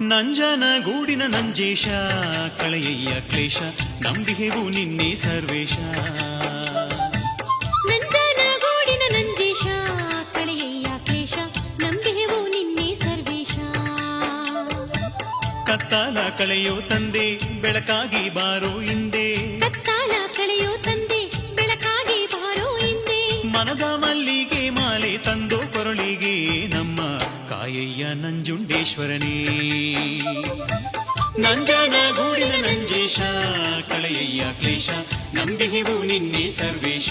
ನಂಜನ ಗೂಡಿನ ನಂಜೇಶ ಕಳೆಯಯ್ಯ ಕ್ಲೇಶ ನಂಬಿಹೆವು ನಿನ್ನೆ ಸರ್ವೇಶ. ನಂಜನ ಗೂಡಿನ ನಂಜೇಶ ಕಳೆಯಯ್ಯ ಕ್ಲೇಶ ನಂಬಿಹೆವು ನಿನ್ನೆ ಸರ್ವೇಶ. ಕತ್ತಾಲ ಕಳೆಯೋ ತಂದೆ ಬೆಳಕಾಗಿ ಬಾರೋ ಹಿಂದೆ. ಕತ್ತಾಲ ಕಳೆಯೋ ತಂದೆ ಬೆಳಕಾಗಿ ಬಾರೋ ಹಿಂದೆ. ಮನದ ಮಲ್ಲಿಗೆ ಮಾಲೆ ತಂದೋ ಕಾಯಯ್ಯ ನಂಜುಂಡೇಶ್ವರನೇ ನಂಜನ ಗೂಡಿನ ನಂಜೇಶ ಕಳೆಯಯ್ಯ ಕ್ಲೇಶ ನಂಬಿಹೆವು ನಿನ್ನೆ ಸರ್ವೇಶ